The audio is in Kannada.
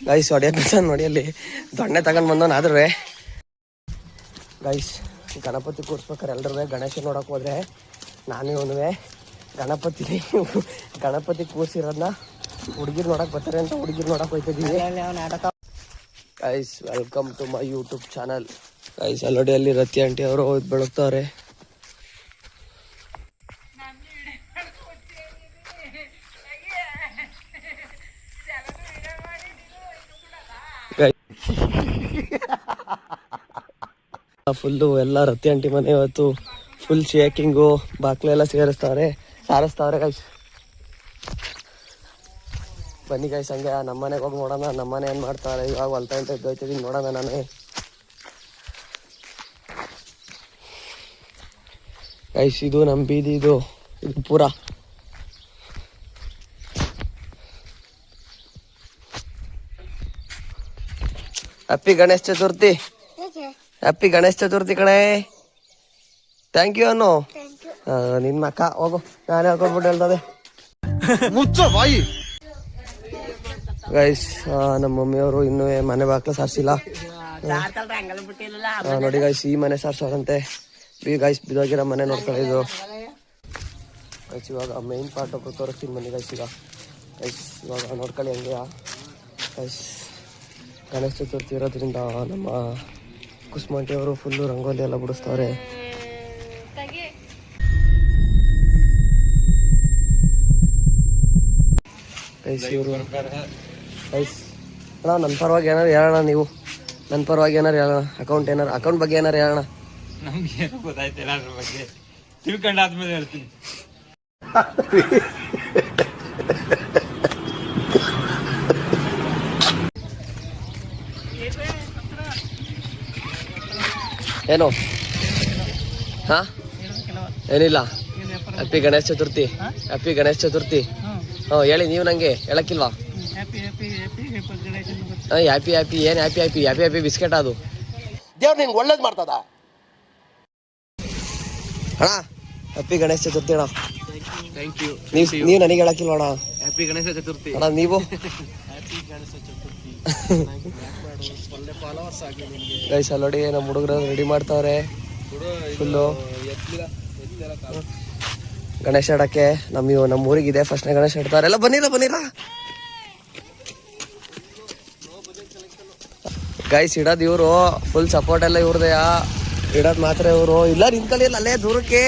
ಗೈಸ್ ಹೊಡಿಯಕ್ಕೆ ನೋಡಿ ಅಲ್ಲಿ. ದೊಣ್ಣೆ ತಗೊಂಡ್ ಬಂದವನ್ ಆದ್ರೆ ಗೈಸ್ ಗಣಪತಿ ಕೂರ್ಸ್ಬೇಕಾರೆ ಎಲ್ಲರೂ ಗಣೇಶ ನೋಡಕ್ ಹೋದ್ರೆ ನಾನು ಇವನುವೆ. ಗಣಪತಿ ಗಣಪತಿ ಕೂರ್ಸಿರೋದ್ನ ಹುಡುಗಿರ್ ನೋಡಕ್ ಬರ್ತಾರೆ ಅಂತ ಹುಡುಗಿರ್ ನೋಡಕ್ ಹೋಗ್ತಿದ್ದೀವಿ guys welcome to my YouTube channel guys ಅಲ್ಲೋಡಿ ಅಲ್ಲಿ ರತಿ ಆಂಟಿ ಅವರು ಬೆಳಗ್ತವ್ರೆ ಫುಲ್ಲು ಎಲ್ಲ ರತಿ ಆಂಟಿ ಮನೆ ಇವತ್ತು ಫುಲ್ ಶೇಕಿಂಗು ಬಾಕ್ಲೆಲ್ಲ ಸೇರಿಸ್ತಾವ್ರೆ. ಸಾರಿಸ್ತಾವ್ರೆ ಗೈಸ್ ಬನ್ನಿ ಗೈಸ್ ಹಂಗೆ ನಮ್ಮ ಮನೆಗೆ ಹೋಗಿ ನೋಡೋಣ. ನಮ್ಮ ಮನೆ ಏನು ಮಾಡ್ತಾರೆ? ಇವಾಗ ಹೊಲ್ತಾ ಅಂತ ಇದ್ದೀನಿ ನೋಡೋಣ ನಾನೇ. ಗೈಸ್ ಇದು ನಮ್ಮ ಬೀದಿ, ಇದು ಇದು ಪೂರ. ಹ್ಯಾಪಿ ಗಣೇಶ ಚತುರ್ಥಿ. ಹ್ಯಾಪಿ ಗಣೇಶ ಚತುರ್ಥಿ ಕಣೆ. ಥ್ಯಾಂಕ್ ಯು ಅನ್ನು. ನಿನ್ನ ಮಕ್ಕ ಹೋಗು. ನಾನೇ ಹಾಕೊಂಡ್ಬಿಟ್ಟು ಹೇಳ್ತದೆ. ಗೈಸ್ ನಮ್ಮ ಮಮ್ಮಿಯವರು ಇನ್ನೂ ಮನೆ ಬಾಕ್ಲ ಸಾರ್ಸಿಲ್ಲ. ನೋಡಿ ಗೈಸ್ ಈ ಮನೆ ಸಾರ್ಸೋರಂತೆ ಬಿ ಗೈಸ್ ಬಿದೋಗಿರೋ ಮನೆ ನೋಡ್ತಾರೆ ಇದು. ಗೈಸ್ ಇವಾಗ ಮೈನ್ ಪಾರ್ಟ್ ಒಬ್ರು ತೋರಿಸ್ತೀನಿ ಮನೆ ಗೈಸ್ ಈಗ. ಗೈಸ್ ಇವಾಗ ನೋಡ್ಕೊಳ್ಳಿ ಹಂಗೆ. ಗೈಸ್ ಗಣೇಶ ಚತುರ್ಥಿ ಇರೋದ್ರಿಂದ ನಮ್ಮ ಕುಸ್ಮಾಂಟಿ ಅವರು ಫುಲ್ಲು ರಂಗೋಲಿ ಎಲ್ಲ ಬಿಡಿಸ್ತಾರೆ. ಗೈಸ್ ಅಣ್ಣ ನನ್ನ ಪರವಾಗಿ ಏನಾರು ಹೇಳೋಣ ನೀವು? ನನ್ನ ಪರವಾಗಿ ಏನಾರು ಹೇಳೋಣ ಅಕೌಂಟ್ ಏನಾರು ಅಕೌಂಟ್ ಬಗ್ಗೆ ಏನಾರು ಹೇಳೋಣ ನಮ್ಗೆ ಏನು ಗೊತ್ತಾಯ್ತಿಲ್ಲ ಅದ್ರ ಬಗ್ಗೆ. ತಿಳ್ಕೊಂಡಾದ್ಮೇಲೆ ಹೇಳ್ತೀನಿ. ಏನು? ಹಾ? ಏನಿಲ್ಲ. ಹ್ಯಾಪಿ ಗಣೇಶ ಚತುರ್ಥಿ. ಹ್ಯಾಪಿ ಗಣೇಶ ಚತುರ್ಥಿ. ಹ್ಞೂ ಹೇಳಿ ನೀವು ನಂಗೆ ಹೇಳಕ್ಕಿಲ್ವಾ? ಹ್ಯಾಪಿ ಹ್ಯಾಪಿ ಏನು happy happy happy happy biscuit ಅದು. ದೇವ್ರು ನಿನ್ಗೆ ಒಳ್ಳೇದು ಮಾಡ್ತದ? ಅಣ್ಣ ಹ್ಯಾಪಿ ಗಣೇಶ ಚತುರ್ಥಿ ಅಣ್ಣ. ನೀವು ನನಗೆ ಹೇಳಕ್ಕಿಲ್ವ ಅಣ್ಣ ಹ್ಯಾಪಿ ಗಣೇಶ ಚತುರ್ಥಿ ಅಣ್ಣ ನೀವು? ಗೈಸ್ ಅಲ್ಲೋಡಿ ನಮ್ಮ ಹುಡುಗರು ರೆಡಿ ಮಾಡ್ತಾವ್ರೆ. ಫುಲ್ಲು ಗಣೇಶ ಇಡಕ್ಕೆ ನಮ್ಮ ನಮ್ಮ ಊರಿಗಿದೆ. ಫಸ್ಟ್ನೇ ಗಣೇಶ ಇಡ್ತಾರೆ ಎಲ್ಲ ಬನ್ನಿರ ಬನ್ನಿರ? ಗೈಸ್ ಇಡೋದು ಇವರು. ಫುಲ್ ಸಪೋರ್ಟ್ ಎಲ್ಲ ಇವ್ರದೆಯಾ? ಇಡೋದು ಮಾತ್ರ ಇವರು. ಇಲ್ಲ ನಿಂತ್ಕೊಳ್ಳಿ ಅಲ್ಲೇ ದೂರಕ್ಕೆ.